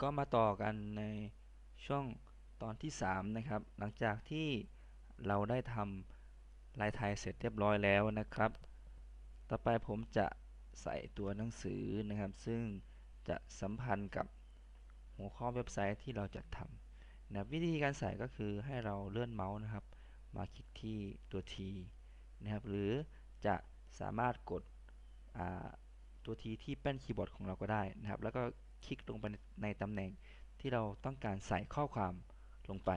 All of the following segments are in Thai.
ก็มาต่อกันในช่วงตอนที่ 3 นะครับ หลังจากที่เราได้ทำลายไทยเสร็จเรียบร้อยแล้วนะครับ ต่อไปผมจะใส่ตัวหนังสือนะครับ ซึ่งจะสัมพันธ์กับหัวข้อเว็บไซต์ที่เราจะทำนะวิธีการใส่ก็คือให้เราเลื่อนเมาส์นะครับ มาคลิกที่ตัว T นะครับ หรือจะสามารถกดตัว T ที่แป้นคีย์บอร์ดของเราก็ได้นะครับ แล้วก็ คลิกลงไปในตำแหน่งที่เราต้องการใส่ข้อความลงไป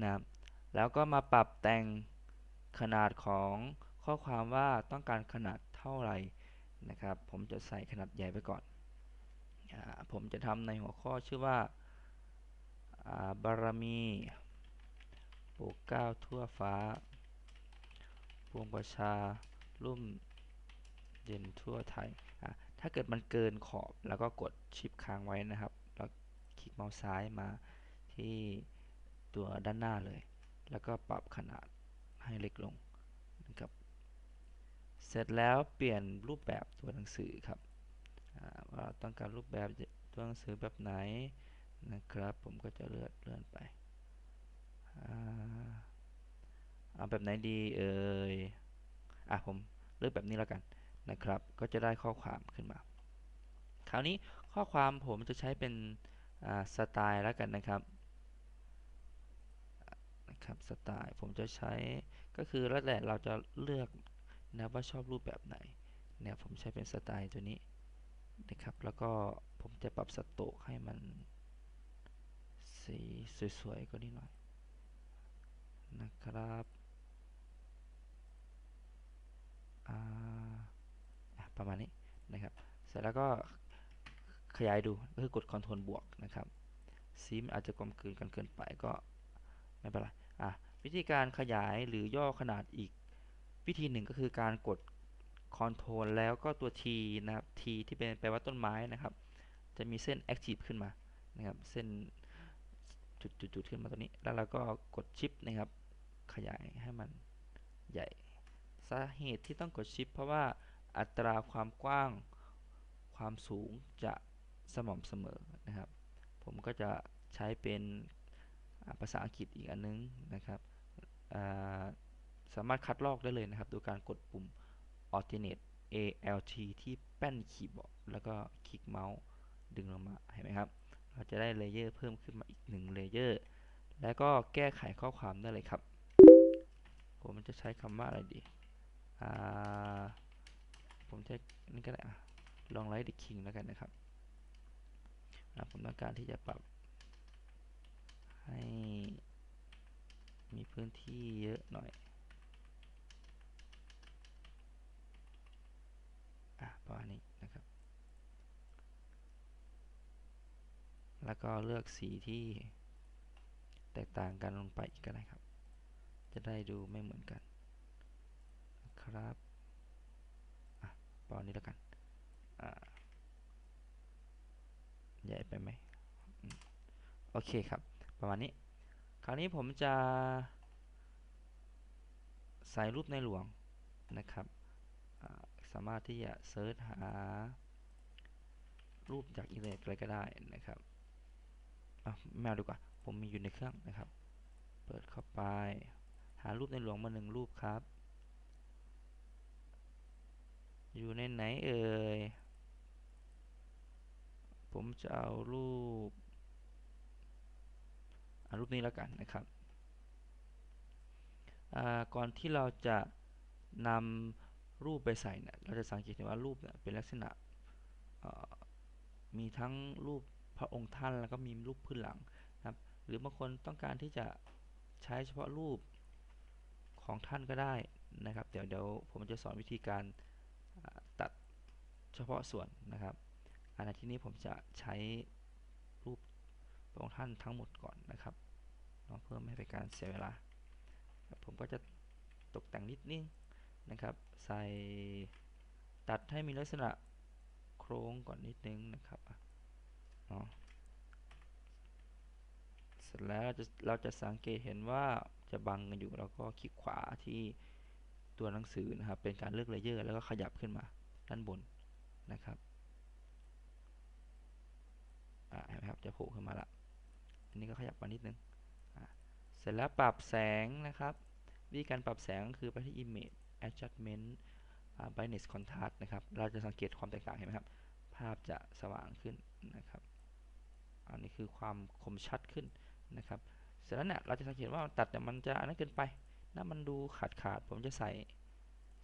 นะครับแล้วก็มาปรับแต่งขนาดของข้อความว่าต้องการขนาดเท่าไหร่นะครับ ผมจะใส่ขนาดใหญ่ไปก่อนอผมจะทำในหัวข้อชื่อว่าบารมีโปรเก้าทั่วฟ้าปวงประชา รุ่มเด่นทั่วไทย ถ้าเกิดมันเกินขอบแล้วก็กดชิปค้างไว้นะครับแล้วคลิกเมาส์ซ้ายมาที่ตัวด้านหน้าเลย แล้วก็ปรับขนาดให้เล็กลงนะครับเสร็จแล้วเปลี่ยนรูปแบบตัวหนังสือครับว่าต้องการรูปแบบตัวหนังสือแบบไหนนะครับ ผมก็จะเลื่อนเลื่อนไปเอาแบบไหนดีเอ่ยอะผมเลือกแบบนี้แล้วกัน นะครับ ก็จะได้ข้อความขึ้นมา คราวนี้ข้อความผมจะใช้เป็นสไตล์แล้วกันนะครับนะครับสไตล์ผมจะใช้ก็คือแล้วแต่เราจะเลือกนะว่าชอบรูปแบบไหนเนี่ยผมใช้เป็นสไตล์ตัวนี้นะครับ แล้วก็ผมจะปรับสโตกให้มันสีสวยๆก็นิดหน่อยนะครับ ประมาณนี้นะครับเสร็จแล้วก็ขยายดูก็คือกด Ctrl บวกนะครับสีมอาจจะกลมกลืนกันเกินไปก็ไม่เป็นไรอะวิธีการขยายหรือย่อขนาดอีกวิธีหนึ่งก็คือการกด Ctrl แล้วก็ตัว T นะครับ T ที่เป็นแปลว่าต้นไม้นะครับ จะมีเส้น Active ขึ้นมานะครับเส้นจุดๆขึ้นมาตัวนี้ แล้วเราก็กดชิปนะครับขยายให้มันใหญ่ สาเหตุที่ต้องกดชิปเพราะว่า อัตราความกว้างความสูงจะสม่ำเสมอนะครับ ผมก็จะใช้เป็นภาษาอังกฤษอีกอันนึงนะครับสามารถคัดลอกได้เลยนะครับ โดยการกดปุ่ม alternate alt ที่แป้นคีย์บอร์ดแล้วก็คลิกเมาส์ดึงลงมาเห็นไหมครับ เราจะได้เลเยอร์เพิ่มขึ้นมาอีกหนึ่งเลเยอร์แล้วก็แก้ไขข้อความได้เลยครับ ผมจะใช้คำว่าอะไรดี ผมใช้นี่ก็ได้ลองไลท์ดิคิงแล้วกันนะครับผมต้องการที่จะปรับ ให้มีพื้นที่เยอะหน่อยอะประมาณนี้นะครับ แล้วก็เลือกสีที่แตกต่างกันลงไปอีกก็ได้ครับ จะได้ดูไม่เหมือนกันครับ ประมาณนี้แล้วกันใหญ่ไปไหมโอเคครับ ประมาณนี้ คราวนี้ผมจะใส่รูปในหลวงนะครับ สามารถที่จะเซิร์ชหารูปจากอินเทอร์เน็ตอะไรก็ได้นะครับแมวดูก่อนผมมีอยู่ในเครื่องนะครับ เปิดเข้าไป หารูปในหลวงมาหนึ่งรูปครับ อยู่ในไหนเอ่ย ผมจะเอารูปอารูปนี้แล้วกันนะครับ ก่อนที่เราจะนำรูปไปใส่เนี่ยเราจะสังเกตเห็นว่ารูปเนี่ยเป็นลักษณะมีทั้งรูปพระองค์ท่านแล้วก็มีรูปพื้นหลังนะครับ หรือบางคนต้องการที่จะใช้เฉพาะรูปของท่านก็ได้นะครับ เดี๋ยวเดี๋ยวผมจะสอนวิธีการ ฉพาะส่วนนะครับอันที่นี้ผมจะใช้รูปของท่านทั้งหมดก่อนนะครับเพื่อไม่เป็นการเสียเวลา ผมก็จะตกแต่งนิดนึงนะครับ ใส่ตัดให้มีลักษณะโครงก่อนนิดนึงนะครับเนาะเสร็จแล้วเราจะเราจะสังเกตเห็นว่าจะบังกันอยู่แล้วก็คลิกขวาที่ตัวหนังสือนะครับ เป็นการเลือกเลเยอร์แล้วก็ขยับขึ้นมาด้านบน นะครับเห็นะครับจะโผล่ขึ้นมาละอันนี้ก็ขยับมานิดนึงเสร็จแล้วปรับแสงนะครับวิธีการปรับแสงก็คือไปที่ image adjustment brightness contrast นะครับ เราจะสังเกตความแตกต่างเห็นไหมครับ ภาพจะสว่างขึ้นนะครับ อันนี้คือความคมชัดขึ้นนะครับ เสร็จแล้วเนี่ยเราจะสังเกตว่าตัดเนี่ยมันจะอันนั้นเกินไปนะมันดูขาดขาดผมจะใส่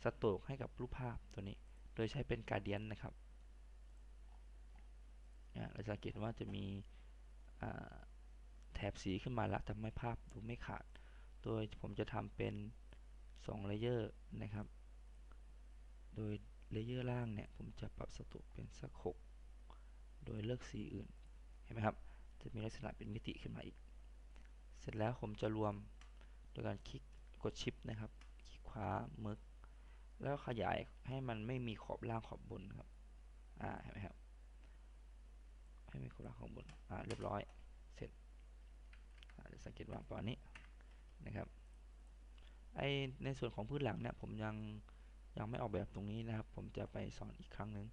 สโตกให้กับรูปภาพตัวนี้ โดยใช้เป็นการเดียนนะครับเราจะสังเกตว่าจะมีแถบสีขึ้นมาล้วทำให้ภาพดูไม่ขาด โดยผมจะทำเป็น2เลเยอร์นะครับ โดยเลเยอร์ล่างเนี่ยผมจะปรับสตรกเป็นสัก6โดยเลือกสีอื่น เห็นไหมครับ จะมีลักษณะเป็นมิติขึ้นมาอีก เสร็จแล้วผมจะรวมโดยการคลิกกดชิปนะครับ คลิกขวามึก แล้วขยายให้มันไม่มีขอบล่างขอบบนครับ อ่าเห็นไหมครับ ให้มีขอบล่างขอบบน อ่า เรียบร้อย เสร็จจะสังเกตว่าประมาณนี้นะครับ ไอในส่วนของพื้นหลังเนี่ยผมยังยังไม่ออกแบบตรงนี้นะครับ ผมจะไปสอนอีกครั้งหนึ่ง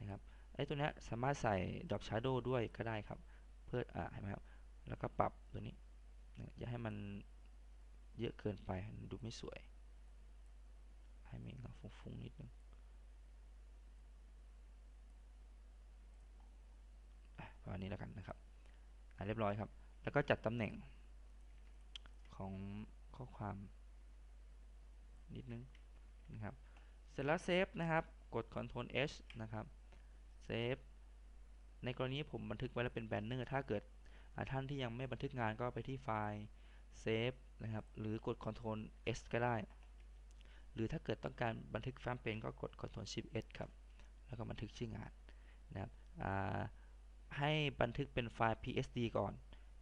นะครับ ไอตัวนี้สามารถใส่ดอกชาร์โดด้วยก็ได้ครับ เพื่อ อ่าเห็นไหมครับ แล้วก็ปรับตัวนี้อย่าให้มันเยอะเกินไป ดูไม่สวย ให้มันฟุ้งๆนิดนึงประมาณนี้แล้วกันนะครับเรียบร้อยครับ แล้วก็จัดตำแหน่งของข้อความนิดนึงนะครับ เสร็จแล้วเซฟนะครับ กด Ctrl H นะครับ เซฟ ในกรณีผมบันทึกไว้แล้วเป็นแบนเนอร์ ถ้าเกิดท่านที่ยังไม่บันทึกงานก็ไปที่ไฟล์ เซฟนะครับ หรือกด Ctrl S ก็ได้ หรือถ้าเกิดต้องการบันทึกแฟ้มเป็นก็กด Ctrl Shift S ครับ แล้วก็บันทึกชื่องานนะครับให้บันทึกเป็นไฟล์ PSD ก่อน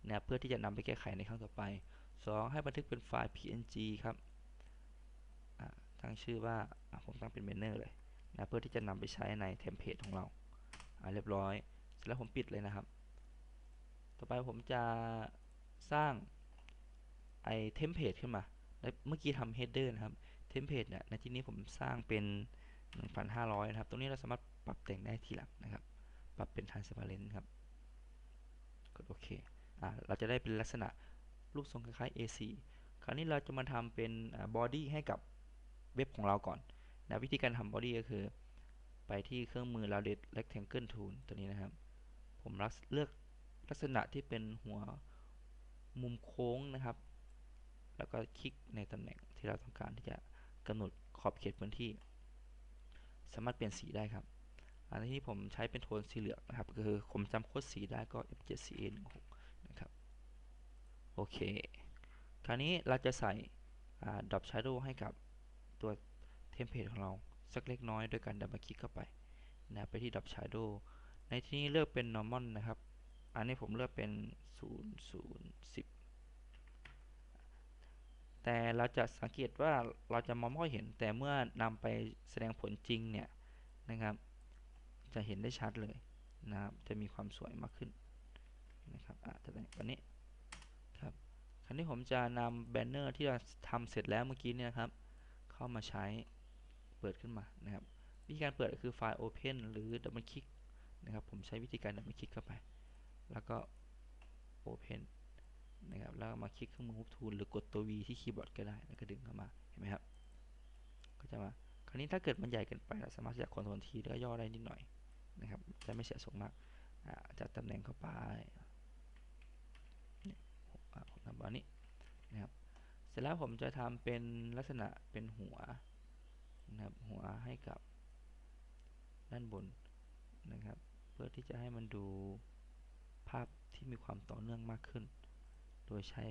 นะเพื่อที่จะนำไปแก้ไขในครั้งต่อไป 2. ให้บันทึกเป็นไฟล์ PNG ครับตั้งชื่อว่าผมตั้งเป็นเมนเนอร์เลยนะเพื่อที่จะนำไปใช้ในเทมเพลตของเราเรียบร้อย เสร็จแล้วผมปิดเลยนะครับ ต่อไปผมจะสร้างไอเทมเพลตขึ้นมา เมื่อกี้ทำ header นะครับ ทมเพลตเนี่ยในที่นี้ผมสร้างเป็น 1,500 นะครับ ตรงนี้เราสามารถปรับแต่งได้ทีหลังนะครับ ปรับเป็น transparent ครับ กดโอเค อ่า เราจะได้เป็นลักษณะรูปทรงคล้ายๆ A4 คราวนี้เราจะมาทำเป็น body ให้กับเว็บของเราก่อนนะวิธีการทำ body ก็คือ ไปที่เครื่องมือ rounded rectangle tool ตัวนี้นะครับ ผมเลือกลักษณะที่เป็นหัวมุมโค้งนะครับ แล้วก็คลิกในตำแหน่งที่เราต้องการที่จะ กำหนดขอบเขตพื้นที่ สามารถเปลี่ยนสีได้ครับอันนี้ผมใช้เป็นโทนสีเหลืองนะครับคือผมจำโค้ดสีได้ก็ F7CA16 นะครับโอเค คราวนี้เราจะใส่ดรอปชาร์โดให้กับตัวเทมเพลตของเราสักเล็กน้อยโดยการดับเบิลคลิกเข้าไปนะไปที่ดรอปชาร์โดในที่นี้เลือกเป็น normal นะครับ อันนี้ผมเลือกเป็น 0 0 10 แต่เราจะสังเกตว่าเราจะมองไม่ค่อยเห็น แต่เมื่อนำไปแสดงผลจริงเนี่ยนะครับ จะเห็นได้ชัดเลยนะครับ จะมีความสวยมากขึ้นนะครับอะจะเป็นแบบนี้ครับคราวนี้ผมจะนำแบนเนอร์ที่เราทำเสร็จแล้วเมื่อกี้เนี่ยครับ เข้ามาใช้เปิดขึ้นมานะครับวิธีการเปิดคือไฟล์ Open หรือดับเบิลคลิกนะครับ ผมใช้วิธีการดับเบิลคลิกเข้าไป แล้วก็ Open นะครับแล้วมาคลิกเครื่องมือ Move Tool หรือกดตัว V ที่คีย์บอร์ดก็ได้แล้วก็ดึงเข้ามาเห็นไหมครับก็จะมาคราวนี้ถ้าเกิดมันใหญ่เกินไปเราสามารถจะคอนโทรลทีแล้วก็ย่อได้นิดหน่อยนะครับจะไม่เสียทรงมากจัดตำแหน่งเข้าไปนี่ผมทำแบบนี้นะครับเสร็จแล้วผมจะทำเป็นลักษณะเป็นหัวนะครับหัวให้กับด้านบนนะครับ เพื่อที่จะให้มันดูภาพที่มีความต่อเนื่องมากขึ้น โดยใช้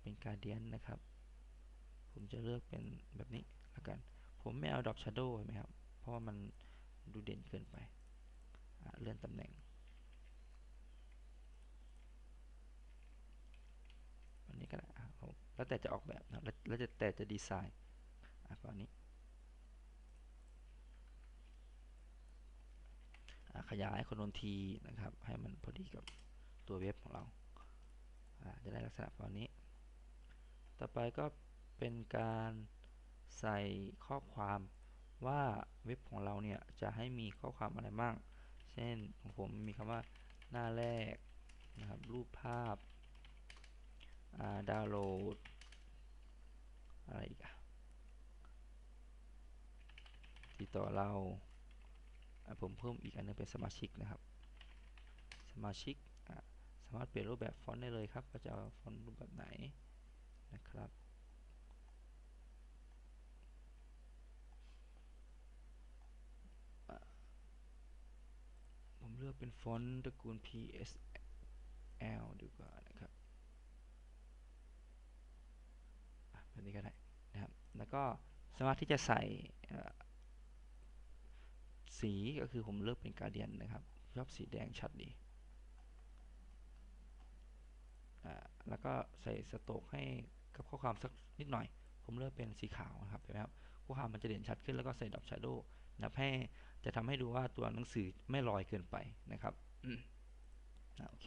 เป็นการเดียนนะครับ ผมจะเลือกเป็นแบบนี้ละกัน ผมไม่เอาดอกชาร์โดเห็นไหมครับ เพราะว่ามันดูเด่นเกินไป เลื่อนตำแหน่ง อันนี้ก็ได้แล้วแต่จะออกแบบนะแล้วจะแต่จะดีไซน์ประมาณนี้ขยายคอนทีนะครับ ให้มันพอดีกับตัวเว็บของเรา จะได้ลักษณะแบบนี้ ต่อไปก็เป็นการใส่ข้อความว่าเว็บของเราเนี่ยจะให้มีข้อความอะไรบ้าง เช่นของผมมีคำว่าหน้าแรกนะครับรูปภาพาดาวน์โหลด อะไรอีกอะติดต่อเราผมเพิ่มอีกอันหนึงเป็นสมาชิกนะครับ สมาชิกามารถเปลี่ยนรูปแบบฟอนต์ได้เลยครับว่าจะเอาฟอนต์รูปแบบไหนนะครับ ผมเลือกเป็นฟอนต์ตระกูล PSL ดีกว่านะครับแบบนี้ก็ได้นะครับ แล้วก็สามารถที่จะใส่สีก็คือผมเลือกเป็นการเดียนนะครับ ชอบสีแดงชัดดีอ่า แล้วก็ใส่สโตรกให้กับข้อความสักนิดหน่อย ผมเลือกเป็นสีขาวนะครับเห็นไหมครับข้อความมันจะเด่นชัดขึ้นแล้วก็ใส่ดอ p ช h โด w นะครับให้จะทำให้ดูว่าตัวหนังสือไม่ลอยเกินไปนะครับอ่าโอเค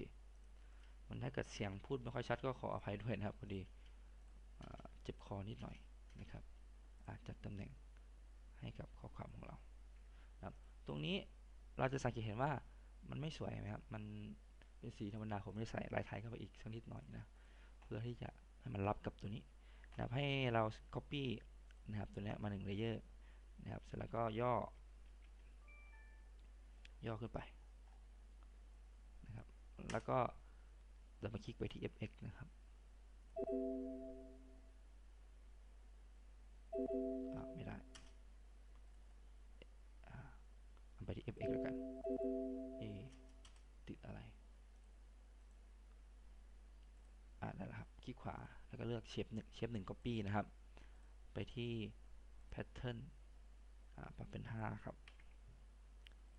มันถ้าเกิดเสียงพูดไม่ค่อยชัดก็ขออภัยด้วยนะครับพอดีเจ็บคอนิดหน่อยนะครับอาจจัดตำแหน่งให้กับข้อความของเรานะครับตรงนี้เราจะสังเกตเห็นว่ามันไม่สวยไหมครับ มัน เป็นสีธรรมดาผมจะใส่ลายไทยเข้าไปอีกสักนิดหน่อยนะเพื่อที่จะให้มันรับกับตัวนี้นะครับให้เรา copy นะครับตัวนี้มาหนึ่งเลเยอร์นะครับเสร็จแล้วก็ย่อ ย่อขึ้นไปนะครับแล้วก็เรามาคลิกไปที่ fx นะครับ เลือกเชฟหนึ่งเชฟหนึ่ง copy นะครับ ไปที่ pattern อ่าปรับเป็น 5 ครับ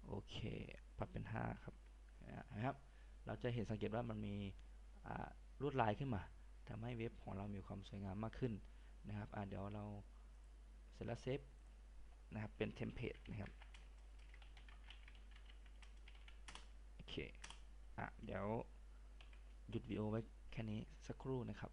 โอเคปรับเป็น 5 ครับนะครับ เราจะเห็นสังเกตว่ามันมีอ่าลวดลายขึ้นมาทำให้เว็บของเรามีความสวยงามมากขึ้นนะครับอ่าเดี๋ยวเราเสร็จแล้วเซฟนะครับเป็นเทมเพลตนะครับโอเคอะเดี๋ยวหยุดวิดีโอไว้แค่นี้สักครู่นะครับ